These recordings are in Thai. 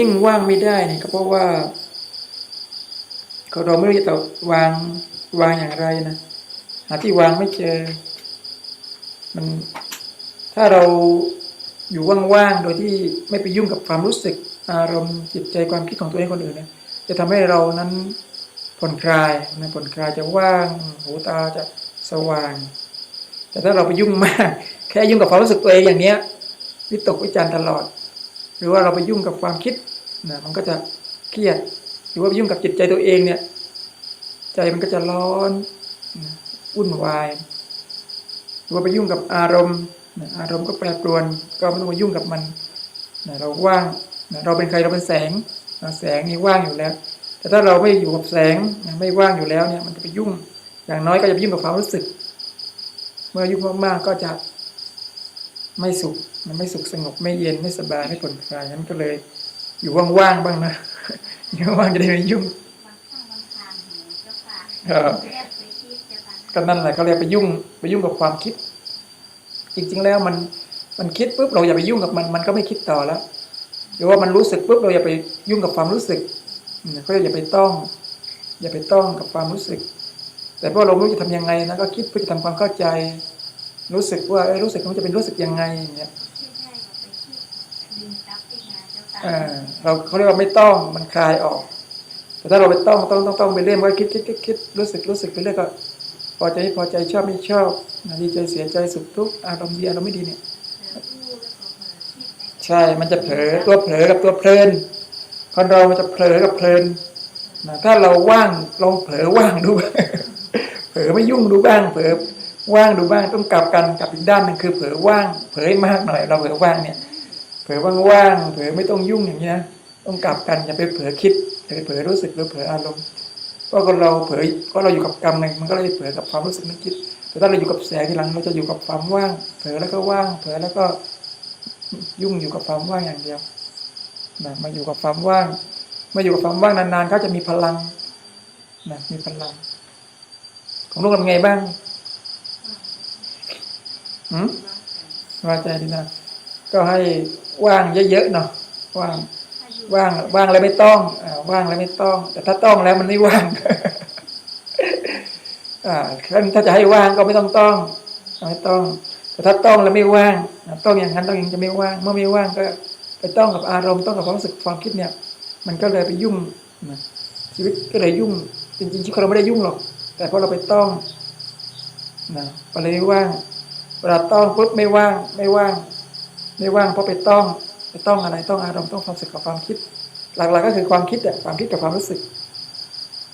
นิ่งว่างไม่ได้เนี่ยก็เพราะว่าเราไม่รู้จะวางวางอย่างไรนะหาที่วางไม่เจอ มัน ถ้าเราอยู่ว่างๆโดยที่ไม่ไปยุ่งกับความรู้สึก อารมณ์จิตใจความคิดของตัวเองคนอื่นเนี่ยจะทำให้เรานั้นผ่อนคลายนะผ่อนคลายจะว่างหูตาจะสว่าง แต่ถ้าเราไปยุ่งมาก แค่ยุ่งกับความรู้สึกตัวเองอย่างเนี้ยวิตกวิจารณ์ตลอด หรือว่าเราไปยุ่งกับความคิด นะมันก็จะเครียดหรือว่าไปยุ่งกับจิตใจตัวเองเนี่ย ใจมันก็จะร้อนวุ่นวายหรือว่าไปยุ่งกับอารมณ์อารมณ์ก็แปรปรวน ก็ไม่ต้องมายุ่งกับมันนะเราว่างนะเราเป็นใครเราเป็นแสงนะแสงนี่ว่างอยู่แล้ว แต่ถ้าเราไม่อยู่กับแสงนะไม่ว่างอยู่แล้วเนี่ยมันจะไปยุ่ง อย่างน้อยก็จะไปยุ่งกับความรู้สึก เมื่อยุ่งมากๆก็จะไม่สุข มันไม่สุขสงบไม่เย็นไม่สบายไม่ผ่อนคลายนั้นก็เลย อยู่ว่างๆบ้างนะอยู่ว่างๆจะได้ไม่ยุ่งบางข้างบางทางหูเจ้าค่ะเออเรียกไปคิดเจ้าค่ะก็นั่นแหละเขาเรียกไปยุ่ง ไปยุ่งกับความคิด จริง ๆ แล้วมันมันคิดปุ๊บเราอย่าไปยุ่งกับมันมันก็ไม่คิดต่อแล้วหรือว่ามันรู้สึกปุ๊บเราอย่าไปยุ่งกับความรู้สึกอืมเขาเรียกอย่าไปต้อง อย่าไปต้องกับความรู้สึก แต่พอเราไม่รู้จะทำยังไงนะก็คิดเพื่อจะทำความเข้าใจ รู้สึกว่าเอ้ยรู้สึกมันจะเป็นรู้สึกยังไงอย่างเงี้ย เจ้าเราเขาเรียกว่าไม่ต้องมันคลายออก แต่ถ้าเราไปต้องต้องต้องต้องไปเรื่อยมันก็คิดคิดคิดคิดรู้สึกรู้สึกไปเรื่อยก็พอใจพอใจชอบไม่ชอบนะดีใจเสียใจสุขทุกข์อารมณ์ดีอารมณ์ไม่ดีเนี่ยใช่มันจะเผลอตัวเผลอกับตัวเพลินคนเรามันจะเผลอกับเพลินนะถ้าเราว่างลองเผลอว่างดูเผลอไม่ยุ่งดูบ้างเผลอว่างดูบ้างต้องกลับกันกลับอีกด้านหนึ่งคือเผลอว่าง เผลอให้มากหน่อย เราเผลอว่างเนี่ย ลอว่างๆเผลอไม่ต้องยุ่งอย่างเงี้ยต้องกลับกันอย่าไปเผลอคิดอย่าไปเผลอรู้สึกหรือเผลออารมณ์เพราะคนเราเผลอก็เราอยู่กับกรรมไงมันก็เลยเผลอกับความรู้สึกนึกคิด แต่ถ้าเราอยู่กับแสงทีหลังเราจะอยู่กับความว่าง เผลอแล้วก็ว่าง เผลอแล้วก็ยุ่งอยู่กับความว่างอย่างเดียวนะมาอยู่กับความว่างมาอยู่กับความว่างนานๆเขาจะมีพลังนะมีพลัง ของลูกทำไงบ้างหืมว่าใจดีนะก็ให้ ว่างเยอะๆเนาะว่างถ้าอยู่ว่างว่างแล้วไม่ต้องอ่าว่างแล้วไม่ต้อง แต่ถ้าต้องแล้วมันไม่ว่างอ่าถ้าจะให้ว่างก็ไม่ต้องต้องไม่ต้อง แต่ถ้าต้องแล้วไม่ว่างอ่าต้องอย่างนั้นต้องอย่างนี้จะไม่ว่าง เมื่อไม่ว่างก็ ไปต้องกับอารมณ์ต้องกับความรู้สึกความคิดเนี่ย มันก็เลยไปยุ่งนะชีวิตก็เลยยุ่ง จริงๆชีวิตเราไม่ได้ยุ่งหรอก แต่เพราะเราไปต้องนะก็เลยไม่ว่างเวลาต้องปุ๊บไม่ว่างไม่ว่าง ไม่ว่างเพราะไปต้องไปต้องอะไรต้องอารมณ์ต้องความรู้สึกกับความคิด หลักๆก็คือความคิดอะความคิดกับความรู้สึก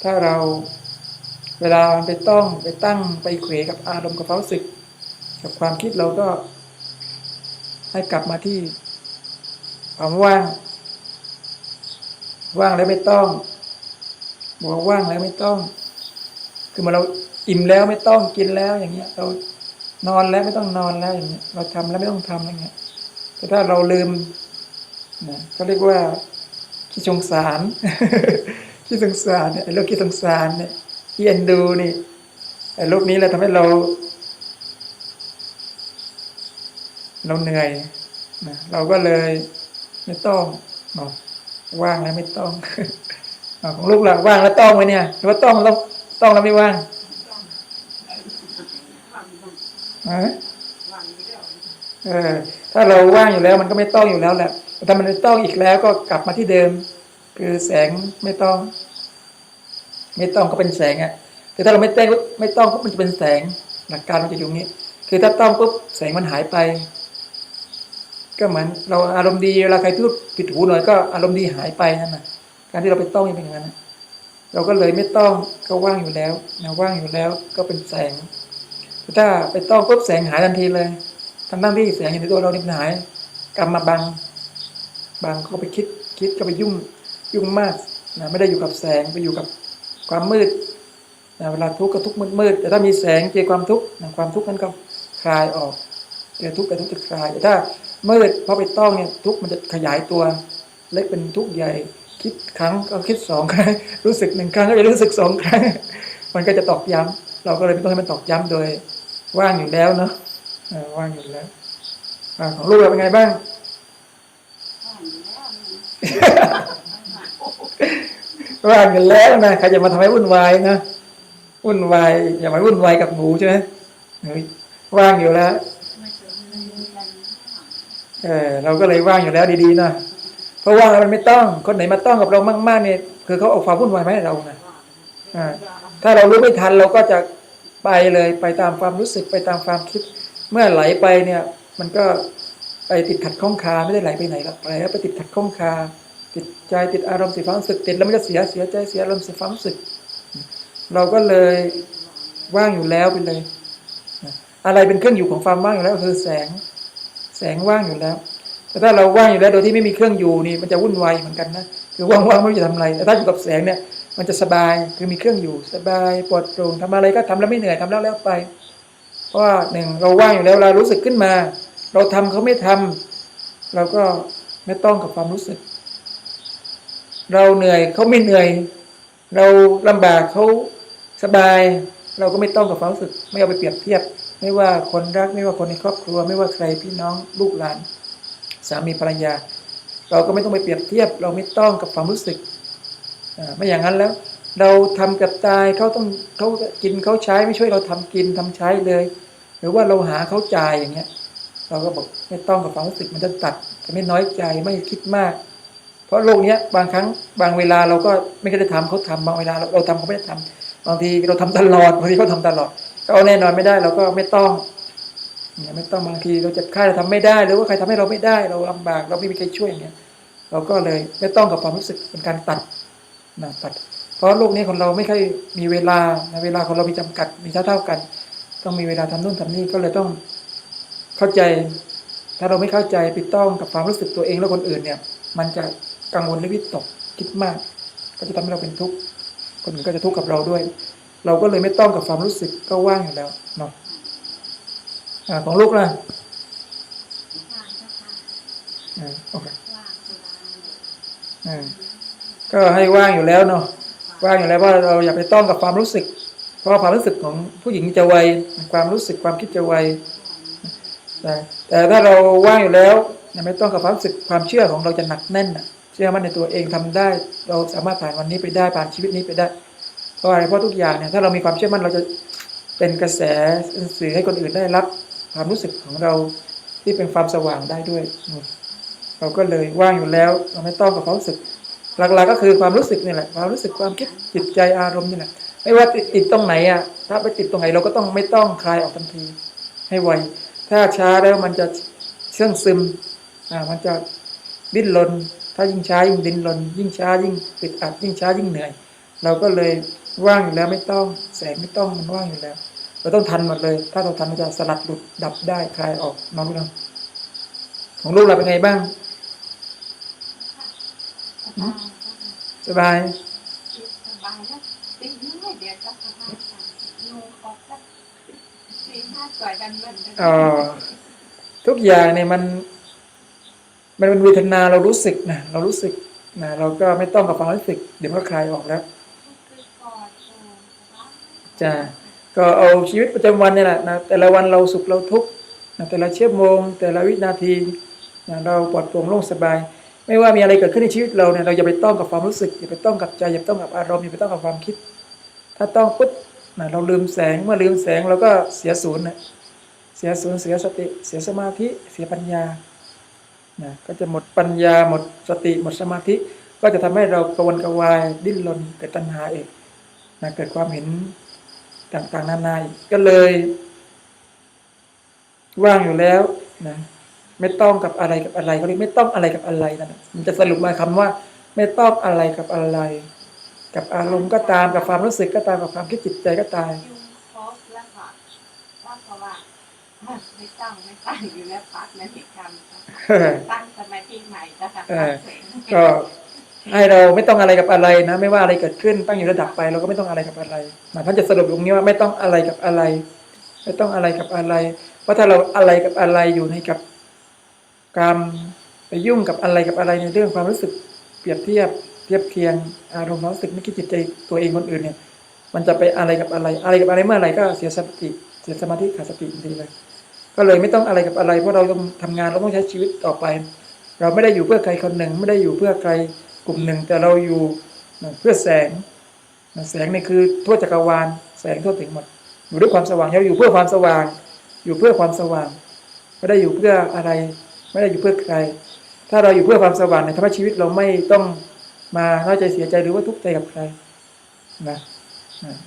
ถ้าเราเวลามันไปต้องไปตั้งไปเขวกับอารมณ์กับความรู้สึก กับความคิดเราก็ ให้กลับมาที่ความว่าง ว่างแล้วไม่ต้องบอกว่าว่างแล้วไม่ต้อง คือเมื่อเราอิ่มแล้วไม่ต้องกินแล้วอย่างเงี้ย เรานอนแล้วไม่ต้องนอนแล้วอย่างเงี้ย เราทำแล้วไม่ต้องทำอย่างเงี้ย แต่ถ้าเราลืมนะก็เรียกว่าขี้สงสารขี้สงสารเนี่ยไอ้โรคขี้สงสารเนี่ยขี้เอ็นดูนี่ไอ้โรคนี้แหละทำให้เรา เราเหนื่อยนะเราก็เลยไม่ต้องเนาะว่างแล้วไม่ต้องของลูกหลักว่างแล้วต้องไหมเนี่ยหรือว่าต้องแล้วต้องแล้วไม่ว่างฮะ เออ ถ้าเราว่างอยู่แล้วมันก็ไม่ต้องอยู่แล้วแหละถ้ามันต้องอีกแล้วก็กลับมาที่เดิม คือแสงไม่ต้อง ไม่ต้องก็เป็นแสงอะคือถ้าเราไม่เต้งไม่ต้องปุ๊บมันจะเป็นแสงหลักการมันจะอยู่งี้ คือถ้าต้องปุ๊บแสงมันหายไป ก็เหมือนเราอารมณ์ดีเวลาใครพูดผิดหูหน่อยก็อารมณ์ดีหายไปนั่นน่ะ การที่เราไปต้องยังเป็นอย่างนั้นเราก็เลยไม่ต้องก็ว่างอยู่แล้วนะว่างอยู่แล้วก็เป็นแสงแต่ถ้าไปต้องปุ๊บแสงหายทันทีเลย ทั้งทั้งที่แสงอยู่ในตัวเรานี่มันหายกรรมมาบังบังก็ไปคิดคิดก็ไปยุ่งยุ่งมากนะไม่ได้อยู่กับแสงไปอยู่กับความมืดนะเวลาทุกข์ก็ทุกข์มืดๆแต่ถ้ามีแสงเจอความทุกข์นะความทุกข์นั้นก็คลายออกเจอทุกข์แต่ทุกข์จะคลายแต่ถ้ามืดพราะไปต้องเนี่ยทุกข์มันจะขยายตัว เล็กเป็นทุกข์ใหญ่คิดครั้งก็คิดสองครั้งรู้สึกหนึ่งครั้งก็จะรู้สึกสองครั้ง มันก็จะตอกย้ำเราก็เลยไม่ต้องให้มันตอกย้ำโดยว่างอยู่แล้วเนาะ ว่างอยู่แล้วอ่าของลูกเราเป็นไงบ้างว่างอยู่แล้วนี่ว่างกันแล้วนะใครจะมาทำให้วุ่นวายนะวุ่นวายอย่ามาวุ่นวายกับหมูใช่ไหมเฮ้ยว่างอยู่แล้วมาสวดมนต์กันเออเราก็เลยว่างอยู่แล้วดีๆนะเพราะว่างแล้วมันไม่ต้อง คนไหนมาต้องกับเรามากๆเนี่ยคือเขาเอาความวุ่นวายมาให้เรานะอ่าถ้าเรารู้ไม่ทันเราก็จะไปเลยไปตามความรู้สึกไปตามความคิด เมื่อไหลไปเนี่ย มันก็ไปติดขัดข้องคาไม่ได้ไหลไปไหนหรอกไหลแล้วไปติดขัดข้องคา ติดใจติดอารมณ์เสียความรู้สึกติดแล้วมันก็เสียเสียใจเสียอารมณ์เสียความรู้สึก เราก็เลยว่างอยู่แล้วไปเลย อะไรเป็นเครื่องอยู่ของความว่างอยู่แล้วคือแสง แสงว่างอยู่แล้ว แต่ถ้าเราว่างอยู่แล้วโดยที่ไม่มีเครื่องอยู่นี่มันจะวุ่นวายเหมือนกันนะคือว่างๆไม่รู้จะทำอะไร แต่ถ้าอยู่กับแสงเนี่ยมันจะสบายคือมีเครื่องอยู่สบายปลอดโปร่งทำอะไรก็ทำแล้วไม่เหนื่อยทำแล้วแล้วไป ว่าหนึ่งเราว่างอยู่แล้วเรารู้สึกขึ้นมา เราทำเขาไม่ทำเราก็ไม่ต้องกับความรู้สึก เราเหนื่อยเขาไม่เหนื่อย เราลำบากเขาสบาย เราก็ไม่ต้องกับความรู้สึก ไม่เอาไปเปรียบเทียบ ไม่ว่าคนรักไม่ว่าคนในครอบครัว ไม่ว่าใครพี่น้องลูกหลาน สามีภรรยา เราก็ไม่ต้องไปเปรียบเทียบ เราไม่ต้องกับความรู้สึกไม่อย่างนั้นแล้ว เราทำกับตายเขาต้องเขากินเขาใช้ไม่ช่วยเราทำกินทำใช้เลย หรือว่าเราหาเขาจ่ายอย่างเงี้ย เราก็บอกไม่ต้องกับความรู้สึกมันจะตัดจะไม่น้อยใจไม่คิดมาก เพราะโลกเนี้ยบางครั้งบางเวลาเราก็ไม่ได้ทำเขาทำบางเวลาเราเราทำเขาไม่ได้ทำบางทีเราทำตลอดบางทีเขาทำตลอดก็เอาแน่นอนไม่ได้เราก็ไม่ต้องเนี่ยไม่ต้องบางทีเราเจ็บไข้เราทำไม่ได้ หรือว่าใครทำให้เราไม่ได้ เราลำบาก เราไม่มีใครช่วยอย่างเงี้ยเราก็เลยไม่ต้องกับความรู้สึกเป็นการตัดนะตัด เพราะโลกนี้ของเราไม่ค่อยมีเวลานะเวลาของเรามีจำกัดมีเท่าเท่ากัน ต้องมีเวลาทำนู่นทำนี่ก็เลยต้องเข้าใจ ถ้าเราไม่เข้าใจไปต้องกับความรู้สึกตัวเองและคนอื่นเนี่ย มันจะกังวลและวิตกคิดมาก ก็จะทำให้เราเป็นทุกข์คนอื่นก็จะทุกข์กับเราด้วย เราก็เลยไม่ต้องกับความรู้สึกก็ว่างอยู่แล้วเนาะอ่าของลูกล่ะว่างเจ้าค่ะอ่าโอเคว่างสบายอ่าก็ให้ว่างอยู่แล้วเนาะว่างอยู่แล้วว่าเราอย่าไปต้องกับความรู้สึกเพ ราะว่าความรู้สึกของผู้หญิงจะไวความรู้สึกความคิดจะไวแต่แต่ถ้าเราว่างอยู่แล้วไม่ต้องกับความรู้สึกความเชื่อของเราจะหนักแน่นเชื่อมั่นในตัวเองทำได้ เราสามารถผ่านวันนี้ไปได้ผ่านชีวิตนี้ไปได้ เพราะอะไรเพราะทุกอย่างเนี่ยถ้าเรามีความเชื่อมั่นเราจะเป็นกระแสสื่อให้คนอื่นได้รับ ความรู้สึกของเราที่เป็นความสว่างได้ด้วย เราก็เลยว่างอยู่แล้ว เราไม่ต้องกับความรู้สึกหลักๆก็คือความรู้สึกนี่แหละความรู้สึกความคิดจิตใจอารมณ์นี่แหละ ไม่ว่าติดติดตรงไหนอะ ถ้าไปติดตรงไหนเราก็ต้องไม่ต้องคลายออกทันที ให้ไว ถ้าช้าแล้วมันจะเชื่องซึม อ่า มันจะดิ้นรน ถ้ายิ่งช้ายิ่งดิ้นรน ยิ่งช้ายิ่งติดอัด ยิ่งช้ายิ่งเหนื่อย เราก็เลยว่างอยู่แล้วไม่ต้อง แสงไม่ต้องมันว่างอยู่แล้ว เราต้องทันหมดเลย ถ้าเราทันมันจะสลัดหลุดดับได้คลายออกน้องลูกน้องของลูกเราเป็นไงบ้าง สบายสบายเจ้าค่ะสบายแล้วตี น้อยเดี๋ยวจะสายกันนูออกแล้วตีห้าสวยกันมันอ่อทุกอย่างเนี่ยมัน มันเป็นเวทนาเรารู้สึกนะเรารู้สึกนะเราก็ไม่ต้องกับความรู้สึก เดี๋ยวมันก็คลายออกแล้วคือกอดโอ้ายจะก็เอาชีวิตประจำวันเนี่ยแหละนะแต่ละวันเราสุขเราทุกข์นะแต่ละเชั่วโมง แต่ละวินาทีนะเราปลอดโปร่งโล่งสบาย ไม่ว่ามีอะไรเกิดขึ้นในชีวิตเราเนี่ยเราอย่าไปต้องกับความรู้สึกอย่าไปต้องกับใจอย่าไปต้องกับอารมณ์อย่าไปต้องกับความคิด ถ้าต้องปุ๊บนะเราลืมแสงเมื่อลืมแสงเราก็เสียศูนย์นะเสียศูนย์เสียสติ เสียสมาธิเสียปัญญานะก็จะหมดปัญญาหมดสติหมดสมาธิ ก็จะทำให้เรากระวนกระวายดิ้นรนเกิดตัณหาเองนะเกิดความเห็นต่างๆนานาอีกก็เลย ว่างอยู่แล้วนะไม่ต้องกับอะไรกับอะไรเขาเรียกไม่ต้องอะไรกับอะไรนั่นน่ะมันจะสรุปมาคำว่า ไม่ต้องอะไรกับอะไร กับอารมณ์ก็ตามกับความรู้สึกก็ตามกับความคิดจิตใจก็ตามยุงครบแล้วค่ะว่าเพราะว่าไม่ต้องไม่ตั้งอยู่แล้วพักนาฬิกรรมตั้งสมาธิใหม่จะค่ะเออก็ให้เราไม่ต้องอะไรกับอะไรนะ ไม่ว่าอะไรเกิดขึ้นตั้งอยู่ระดับไปเราก็ไม่ต้องอะไรกับอะไรนะท่านจะสรุปตรงนี้ว่าไม่ต้องอะไรกับอะไร ไม่ต้องอะไรกับอะไร เพราะถ้าเราอะไรกับอะไรอยู่ในกับกรรมไปยุ่งกับอะไรกับอะไรในเรื่องความรู้สึกเปรียบเทียบ เทียบเคียงอารมณ์ความรู้สึกไม่คิดจิตใจตัวเองคนอื่นเนี่ย มันจะไปอะไรกับอะไร อะไรกับอะไรเมื่อไหร่ก็เสียสติเสียสมาธิขาดสติทีเลยก็เลยไม่ต้องอะไรกับอะไรเพราะเราต้องทำงานเราต้องใช้ชีวิตต่อไป เราไม่ได้อยู่เพื่อใครคนหนึ่ง ไม่ได้อยู่เพื่อใครกลุ่มหนึ่ง แต่เราอยู่เพื่อแสง แสงนี่คือทั่วจักรวาลแสงทั่วถึงหมด อยู่ด้วยความสว่างเราอยู่เพื่อความสว่าง อยู่เพื่อความสว่าง ไม่ได้อยู่เพื่ออะไร ไม่ได้อยู่เพื่อใคร ถ้าเราอยู่เพื่อความสว่างในธรรมชีวิตเราไม่ต้อง มาน้อยใจเสียใจหรือว่าทุกข์ใจกับใครนะ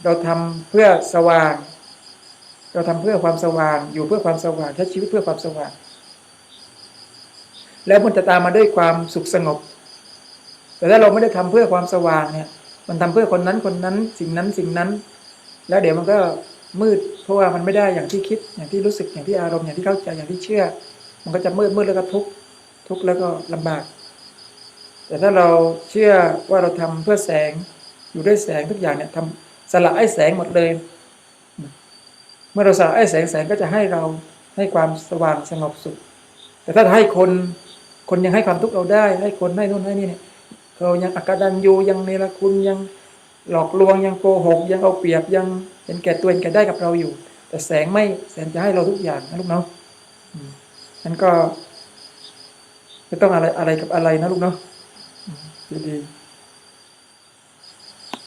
เราทำเพื่อสว่าง เราทำเพื่อความสว่าง อยู่เพื่อความสว่างใช้ชีวิตเพื่อความสว่าง แล้วมันจะตามมาด้วยความสุขสงบ แต่ถ้าเราไม่ได้ทำเพื่อความสว่างเนี่ย มันทำเพื่อคนนั้นคนนั้น สิ่งนั้นสิ่งนั้น แล้วเดี๋ยวมันก็มืด เพราะว่ามันไม่ได้อย่างที่คิด อย่างที่รู้สึกอย่างที่อารมณ์อย่างที่เข้าใจอย่างที่เชื่อ มันก็จะมืดมืดแล้วก็ทุกข์ทุกข์แล้วก็ลำบาก แต่ถ้าเราเชื่อว่าเราทำเพื่อแสงอยู่ด้วยแสงทุกอย่างเนี่ยทำสละไอ้แสงหมดเลย เมื่อเราสละไอ้แสงแสงก็จะให้เราให้ความสว่างสงบสุข แต่ถ้าให้คนคนยังให้ความทุกข์เราได้ ให้คนให้นู่นให้นี่เนี่ยเรายังอักดันยูยังเนรคุณยังหลอกลวงยังโกหก ยังเอาเปรียบยังเห็นแก่ตัวเห็นแก่ได้กับเราอยู่ แต่แสงไม่แสงจะให้เราทุกอย่างนะลูกเนาะอืมนั้นก็ไม่ต้องอะไรอะไรกับอะไรนะลูกเนาะ อืมดีๆ